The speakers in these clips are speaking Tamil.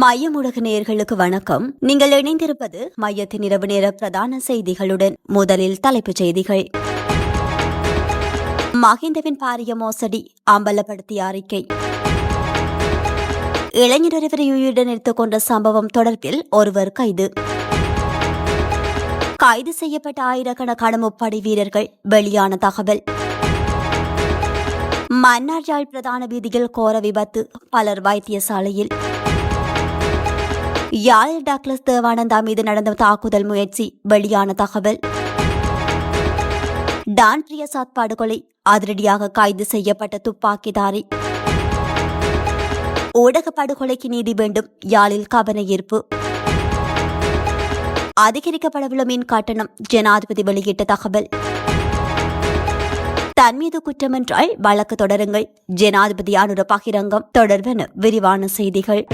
மையமுடக நேயர்களுக்கு வணக்கம். நீங்கள் இணைந்திருப்பது மையத்தின் இரவு நேர பிரதான செய்திகளுடன் முதலில் தலைப்புச் செய்திகள். மஹிந்தவின் பாரிய மோசடி அம்பலப்படுத்திய அறிக்கை. இளைஞர் ஒருவரை உயிருடன் எடுத்துக் கொண்ட சம்பவம் தொடர்பில் ஒருவர் கைது. கைது செய்யப்பட்ட ஆயிரக்கணக்கான முப்படை வீரர்கள் வெளியான தகவல். மன்னார் யாழ் பிரதான வீதியில் கோர விபத்து பலர் வைத்தியசாலையில். யாழ் டாக்லஸ் தேவானந்தா மீது நடந்த தாக்குதல் முயற்சி வெளியான தகவல். டான் பிரியசாத் படுகொலை அதிரடியாக கைது செய்யப்பட்ட துப்பாக்கிதாரி. ஊடக படுகொலைக்கு நீதி வேண்டும் யாழில் கவன ஈர்ப்பு. அதிகரிக்கப்படவுள்ள மின் கட்டணம் ஜனாதிபதி வெளியிட்ட தகவல். தன் மீது குற்றமென்றால் வழக்கு தொடருங்கள் ஜனாதிபதி அனுர பகிரங்கம் தொடர்பென விரிவான செய்திகள்.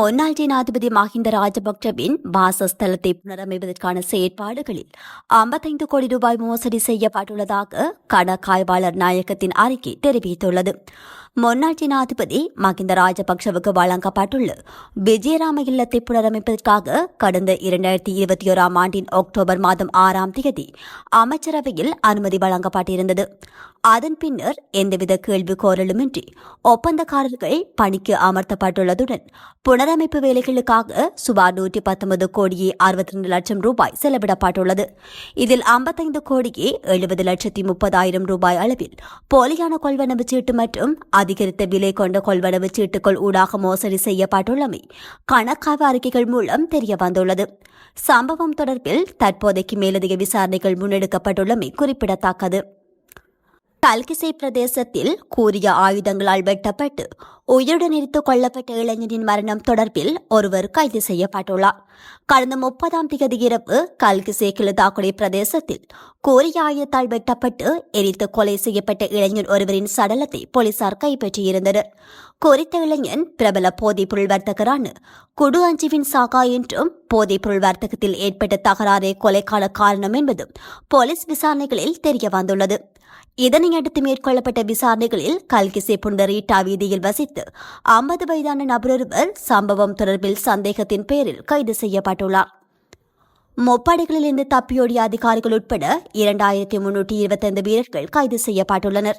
முன்னாள் ஜனாதிபதி மஹிந்த ராஜபக்சவின் வாசஸ்தலத்தை புனரமைப்பதற்கான செயற்பாடுகளில் ஐம்பத்தைந்து கோடி ரூபாய் மோசடி செய்யப்பட்டுள்ளதாக கணக்காய்வாளர் நாயகத்தின் அறிக்கை தெரிவித்துள்ளது. முன்னாள் ஜனாதிபதி மகிந்த ராஜபக்சவுக்கு வழங்கப்பட்டுள்ள விஜயராம இல்லத்தை புனரமைப்பதற்காக கடந்த இரண்டாயிரத்தி இருபத்தி ஓராம் ஆண்டின் அக்டோபர் மாதம் ஆறாம் தேதி அமைச்சரவையில் அனுமதி வழங்கப்பட்டிருந்தது. அதன் பின்னர் எந்தவித கேள்வி கோரலுமின்றி ஒப்பந்தக்காரர்கள் பணிக்கு அமர்த்தப்பட்டுள்ளதுடன் புனரமைப்பு வேலைகளுக்காக சுமார் நூற்றி பத்தொன்பது கோடியே அறுபத்தி ரெண்டு லட்சம் ரூபாய் செலவிடப்பட்டுள்ளது. இதில் ஐம்பத்தைந்து கோடியே எழுபது லட்சத்தி முப்பதாயிரம் ரூபாய் அளவில் போலியான கொள்வனவு சீட்டு மற்றும் அதிகரித்த விலை கொண்ட கொள்வனவு சீட்டுகள் ஊடாக மோசடி செய்யப்பட்டுள்ளமை கணக்காய்வு அறிக்கைகள் மூலம் தெரிய வந்துள்ளது சம்பவம் தொடர்பில் தற்போதைக்கு மேலதிக விசாரணைகள் முன்னெடுக்கப்பட்டுள்ளமை குறிப்பிடத்தக்கது. கல்கிசை பிரதேசத்தில் கூறிய ஆயுதங்களால் வெட்டப்பட்டு உயிருடன் எரித்துக் கொல்லப்பட்ட இளைஞரின் மரணம் தொடர்பில் ஒருவர் கைது செய்யப்பட்டுள்ளார். கடந்த முப்பதாம் தேதி இரவு கல்கிசை கிளுதாக்குடி பிரதேசத்தில் கூறிய ஆயுதத்தால் வெட்டப்பட்டு எரித்து கொலை செய்யப்பட்ட இளைஞர் ஒருவரின் சடலத்தை போலீசார் கைப்பற்றியிருந்தனர். குறித்த இளைஞன் பிரபல போதைப்பொருள் வர்த்தகரான குடு அஞ்சுவின் சாகா என்றும் போதைப்பொருள் வர்த்தகத்தில் ஏற்பட்ட தகராறே கொலைக்கான காரணம் என்பதும் போலீஸ் விசாரணைகளில் தெரிய வந்துள்ளது இதனையடுத்து மேற்கொள்ளப்பட்ட விசாரணைகளில் கல்கிசே புண்டரீட்டா வீதியில் வசித்து ஐம்பது வயதான நபரொருவர் சம்பவம் தொடர்பில் சந்தேகத்தின் பேரில் கைது செய்யப்பட்டுள்ளார். முப்படைகளிலிருந்து தப்பியோடிய அதிகாரிகள் உட்பட இரண்டாயிரத்தி முன்னூற்றி இருபத்தைந்து வீரர்கள் கைது செய்யப்பட்டுள்ளனர்.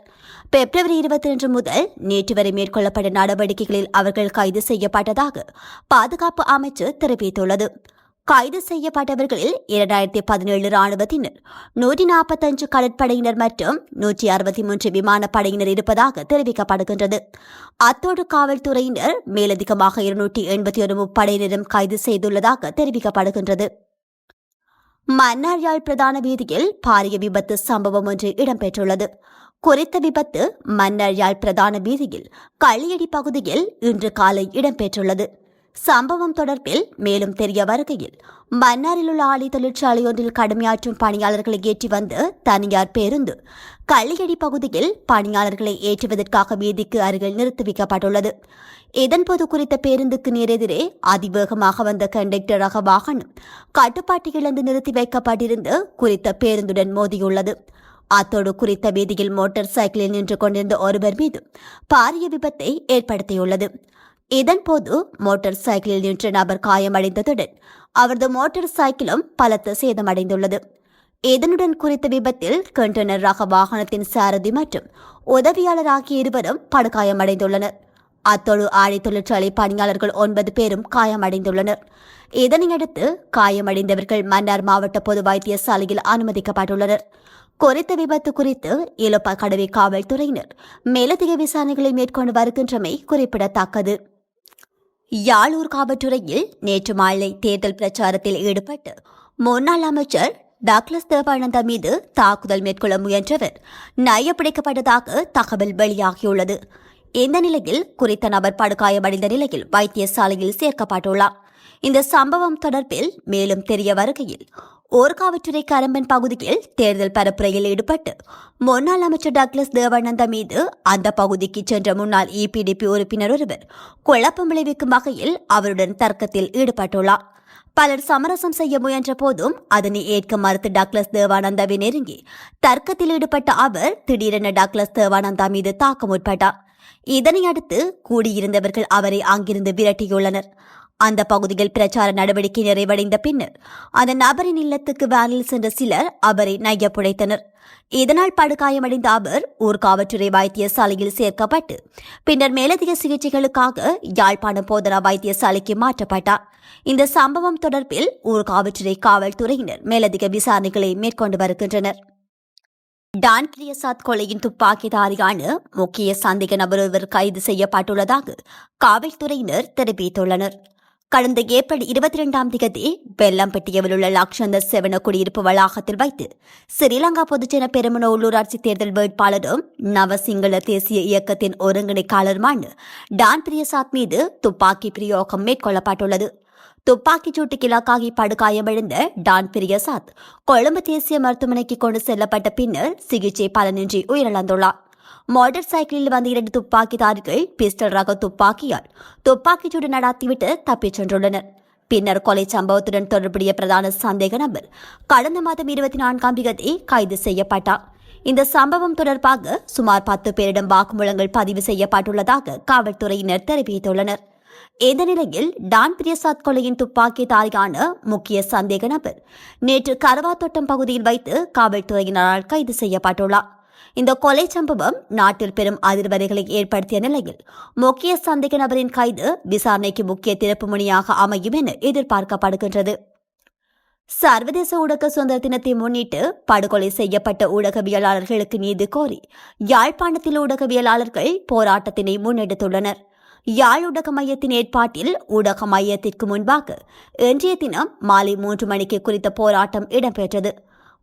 பிப்ரவரி இருபத்தி ரெண்டு முதல் நேற்று வரை மேற்கொள்ளப்பட்ட நடவடிக்கைகளில் அவர்கள் கைது செய்யப்பட்டதாக பாதுகாப்பு அமைச்சு தெரிவித்துள்ளது. கைது செய்யப்பட்டவர்களில் இரண்டாயிரத்தி பதினேழு ராணுவத்தினர் நூற்றி நாற்பத்தஞ்சு கடற்படையினர் மற்றும் நூற்றி அறுபத்தி மூன்று விமானப்படையினர் இருப்பதாக தெரிவிக்கப்படுகின்றது. அத்தோடு காவல்துறையினர் மேலதிகமாக இருநூற்றி எண்பத்தி ஒரு முப்படையினரும் கைது செய்துள்ளதாக தெரிவிக்கப்படுகின்றது. மன்னார் யாழ் பிரதான வீதியில் பாரிய விபத்து சம்பவம் ஒன்று இடம்பெற்றுள்ளது. குறித்த விபத்து மன்னார் யாழ் பிரதான வீதியில் களியடி பகுதியில் இன்று காலை இடம்பெற்றுள்ளது. சம்பவம் தொடர்பில் மேலும் தெரிய வருகையில் மன்னாரில் உள்ள ஆலை தொழிற்சாலை ஒன்றில் கடுமையாற்றும் பணியாளர்களை ஏற்றி வந்த தனியார் பேருந்து கள்ளியடி பகுதியில் பணியாளர்களை ஏற்றுவதற்காக வீதிக்கு அருகில் நிறுத்தி வைக்கப்பட்டுள்ளது இதன்போது குறித்த பேருந்துக்கு நேரெதிரே அதிவேகமாக வந்த கண்டக்டர் ரக வாகனம் கட்டுப்பாட்டு இழந்து நிறுத்தி வைக்கப்பட்டிருந்து குறித்த பேருந்துடன் மோதியுள்ளது. அத்தோடு குறித்த வீதியில் மோட்டார் சைக்கிளில் நின்று கொண்டிருந்த ஒருவர் மீது பாரிய விபத்தை ஏற்படுத்தியுள்ளது. இதன்போது மோட்டார் சைக்கிளில் நின்ற நபர் காயமடைந்ததுடன் அவரது மோட்டார் சைக்கிளும் பலத்த சேதமடைந்துள்ளது. இதனுடன் குறித்த விபத்தில் கண்டெய்னர் ரக வாகனத்தின் சாரதி மற்றும் உதவியாளர் ஆகிய இருவரும் படுகாயமடைந்துள்ளனர். அத்தோடு ஆடை தொழிற்சாலை பணியாளர்கள் ஒன்பது பேரும் காயமடைந்துள்ளனர். இதனையடுத்து காயமடைந்தவர்கள் மன்னார் மாவட்ட பொது வைத்தியசாலையில் அனுமதிக்கப்பட்டுள்ளனர். குறித்த விபத்து குறித்து இலப்பா கடவை காவல்துறையினர் மேலதிக விசாரணைகளை மேற்கொண்டு வருகின்றமை குறிப்பிடத்தக்கது. யாழூர் காவல்துறையில் நேற்று மாலை தேர்தல் பிரச்சாரத்தில் ஈடுபட்டு முன்னாள் அமைச்சர் டாக்லஸ் தேவானந்தா மீது தாக்குதல் மேற்கொள்ள முயன்றவர் நயப்பிடிக்கப்பட்டதாக தகவல் வெளியாகியுள்ளது. இந்த நிலையில் குறித்த நபர் படுகாயமடைந்த நிலையில் வைத்தியசாலையில் சேர்க்கப்பட்டுள்ளார். இந்த சம்பவம் தொடர்பில் மேலும் தெரிய வருகையில் ஓர்காவற்றுறை கரம்பன் பகுதியில் தேர்தல் பரப்புரையில் ஈடுபட்டு முன்னாள் அமைச்சர் டக்ளஸ் தேவானந்தா மீது அந்த பகுதிக்கு சென்ற முன்னாள் இபிடிபி உறுப்பினர் ஒருவர் குழப்பம் விளைவிக்கும் வகையில் அவருடன் தர்க்கத்தில் ஈடுபட்டுள்ளார். பலர் சமரசம் செய்ய முயன்ற போதும் அதனை ஏற்க மறுத்து டக்ளஸ் தேவானந்தாவை நெருங்கி தர்க்கத்தில் ஈடுபட்ட அவர் திடீரென டக்ளஸ் தேவானந்தா மீது தாக்க முற்பட்டார் இதனை அடுத்து கூடியிருந்தவர்கள் அவரை அங்கிருந்து விரட்டியுள்ளனர். அந்த பகுதியில் பிரச்சார நடவடிக்கை நிறைவடைந்த பின்னர் அந்த நபரின் இல்லத்துக்கு வேனில் சென்ற சிலர் அவரை நையப்புடைத்தனர். இதனால் படுகாயமடைந்த அவர் ஊர்காவற்றுறை வைத்தியசாலையில் சேர்க்கப்பட்டு பின்னர் மேலதிக சிகிச்சைகளுக்காக யாழ்ப்பாணம் போதனா வைத்தியசாலைக்கு மாற்றப்பட்டார். இந்த சம்பவம் தொடர்பில் ஊர்காவற்றுறை காவல்துறையினர் மேலதிக விசாரணைகளை மேற்கொண்டு வருகின்றனர். டான் பிரியசாத் கொலையின் துப்பாக்கிதாரியான முக்கிய சந்தேக நபர் ஒருவர் கைது செய்யப்பட்டுள்ளதாக காவல்துறையினர் தெரிவித்துள்ளனர். கடந்த ஏப்ரல் இருபத்தி இரண்டாம் தேதி வெள்ளம்பட்டியில் உள்ள லக்ஷந்த செவன குடியிருப்பு வளாகத்தில் வைத்து ஸ்ரீலங்கா பொதுஜன பெருமன உள்ளூராட்சி தேர்தல் வேட்பாளரும் நவசிங்கள தேசிய இயக்கத்தின் ஒருங்கிணைக்காளருமான டான் பிரியசாத் மீது துப்பாக்கி பிரயோகம் மேற்கொள்ளப்பட்டுள்ளது. துப்பாக்கிச் சூட்டுக்கு இலக்காகி படுகாயமடைந்த டான் பிரியசாத் கொழும்பு தேசிய மருத்துவமனைக்கு கொண்டு செல்லப்பட்ட பின்னர் சிகிச்சை பலனின்றி உயிரிழந்துள்ளார். மோட்டார் சைக்கிளில் வந்த இரண்டு துப்பாக்கிதாரிகள் பிஸ்டல் ரக துப்பாக்கியால் துப்பாக்கிச்சூடு நடாத்திவிட்டு தப்பிச் சென்றுள்ளனர். பின்னர் கொலை சம்பவத்துடன் தொடர்புடைய பிரதான சந்தேக நபர் கடந்த மாதம் இருபத்தி நான்காம் தேதி கைது செய்யப்பட்டார். இந்த சம்பவம் தொடர்பாக சுமார் பத்து பேரிடம் வாக்குமூலங்கள் பதிவு செய்யப்பட்டுள்ளதாக காவல்துறையினர் தெரிவித்துள்ளனர். இந்த நிலையில் டான் பிரியசாத் கொலையின் துப்பாக்கிதாரியான முக்கிய சந்தேக நபர் நேற்று கரவாத்தோட்டம் பகுதியில் வைத்து காவல்துறையினரால் கைது செய்யப்பட்டுள்ளார். இந்த கொலை சம்பவம் நாட்டில் பெரும் அதிர்வலைகளை ஏற்படுத்திய நிலையில் முக்கிய சந்தேக நபரின் கைது விசாரணைக்கு முக்கிய திருப்புமுனையாக அமையும் என எதிர்பார்க்கப்படுகின்றது. சர்வதேச ஊடக சுதந்திர தினத்தை முன்னிட்டு படுகொலை செய்யப்பட்ட ஊடகவியலாளர்களுக்கு நீதி கோரி யாழ்ப்பாணத்தில் ஊடகவியலாளர்கள் போராட்டத்தினை முன்னெடுத்துள்ளனர். யாழ் ஊடக மையத்தின் ஏற்பாட்டில் ஊடக மையத்திற்கு முன்பாக இன்றைய தினம் மாலை மூன்று மணிக்கு குறித்த போராட்டம் இடம்பெற்றது.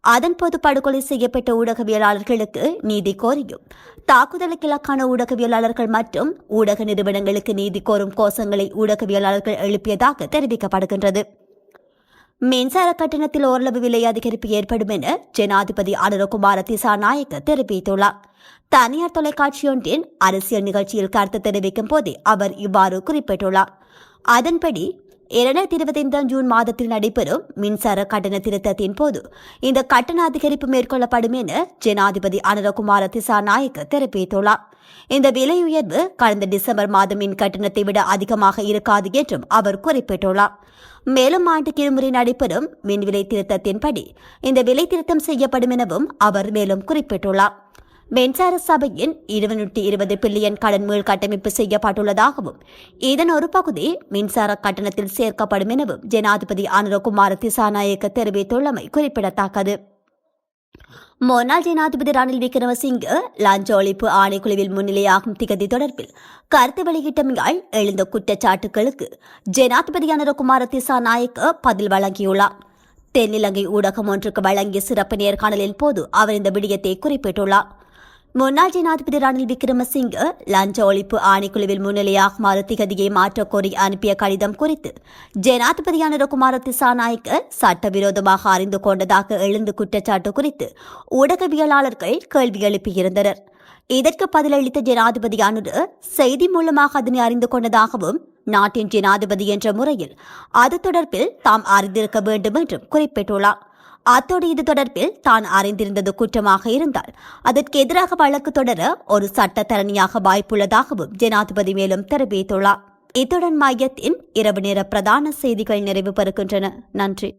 அதன்போது படுகொலை செய்யப்பட்ட ஊடகவியலாளர்களுக்கு நீதி கோரியும். தாக்குதலுக்கு இலக்கான ஊடகவியலாளர்கள் மற்றும் ஊடக நிறுவனங்களுக்கு நீதி கோரும் கோஷங்களை ஊடகவியலாளர்கள் எழுப்பியதாக தெரிவிக்கப்படுகின்றது. மின்சார கட்டணத்தில் ஓரளவு விலை அதிகரிப்பு ஏற்படும் என ஜனாதிபதி அனுரகுமார திசாநாயக்க தெரிவித்துள்ளார். தனியார் தொலைக்காட்சியொன்றின் அரசியல் நிகழ்ச்சியில் கருத்து தெரிவிக்கும் போதே அவர் இவ்வாறு குறிப்பிட்டுள்ளார். அதன்படி இரண்டாயிரத்தி இருபத்தைந்தாம் ஜூன் மாதத்தில் நடைபெறும் மின்சார கட்டண திருத்தத்தின் போது இந்த கட்டண அதிகரிப்பு மேற்கொள்ளப்படும் என ஜனாதிபதி அனுரகுமார திசாநாயக்க தெரிவித்துள்ளார். இந்த விலை உயர்வு கடந்த டிசம்பர் மாதம் மின் கட்டணத்தை விட அதிகமாக இருக்காது என்றும் அவர் குறிப்பிட்டுள்ளார். மேலும் ஆண்டுக்கு இருமுறை நடைபெறும் மின் விலை திருத்தத்தின்படி இந்த விலை திருத்தம் செய்யப்படும் எனவும் அவர் மேலும் குறிப்பிட்டுள்ளார். மின்சார சபையின் இருநூற்றி இருபது பில்லியன் கடன் மீள் கட்டமைப்பு செய்யப்பட்டுள்ளதாகவும் இதன் ஒரு பகுதி மின்சார கட்டணத்தில் சேர்க்கப்படும் எனவும் ஜனாதிபதி அனுரகுமார திசாநாயக்க தெரிவித்துள்ளமை குறிப்பிடத்தக்கது. முன்னாள் ஜனாதிபதி ரணில் விக்ரமசிங்க லஞ்ச ஒழிப்பு ஆணைக்குழுவில் முன்னிலையாகும் திகதி தொடர்பில் கருத்து வெளியிட்டமையால் எழுந்த குற்றச்சாட்டுகளுக்கு ஜனாதிபதி அனுரகுமார திசாநாயக்க பதில் வழங்கியுள்ளார். தென்னிலங்கை ஊடகம் ஒன்றுக்கு வழங்கிய சிறப்பு நேர்காணலின் போது அவர் இந்த விடயத்தை குறிப்பிட்டுள்ளார். முன்னாள் ஜனாதிபதி ரணில் விக்ரமசிங்க லஞ்ச ஒழிப்பு ஆணைக்குழுவில் முன்னிலையாகுமாறு திகதியை மாற்றக்கோரி அனுப்பிய கடிதம் குறித்து ஜனாதிபதியான குமார திசாநாயக்க சட்டவிரோதமாக அறிந்து கொண்டதாக எழுந்து குற்றச்சாட்டு குறித்து ஊடகவியலாளர்கள் கேள்வி எழுப்பியிருந்தனர். இதற்கு பதிலளித்த ஜனாதிபதியானது செய்தி மூலமாக அதனை அறிந்து கொண்டதாகவும் நாட்டின் ஜனாதிபதி என்ற முறையில் அது தொடர்பில் தாம் அறிந்திருக்க வேண்டும் என்றும் குறிப்பிட்டுள்ளார். அத்தோடு இது தொடர்பில் தான் அறிந்திருந்தது குற்றமாக இருந்தால் அதற்கு எதிராக வழக்கு தொடர ஒரு சட்டத்தரணியாக வாய்ப்புள்ளதாகவும் ஜனாதிபதி மேலும் தெரிவித்துள்ளார். இத்துடன் மையத்தின் இரவு நேர பிரதான செய்திகள் நிறைவு பெறுகின்றன. நன்றி.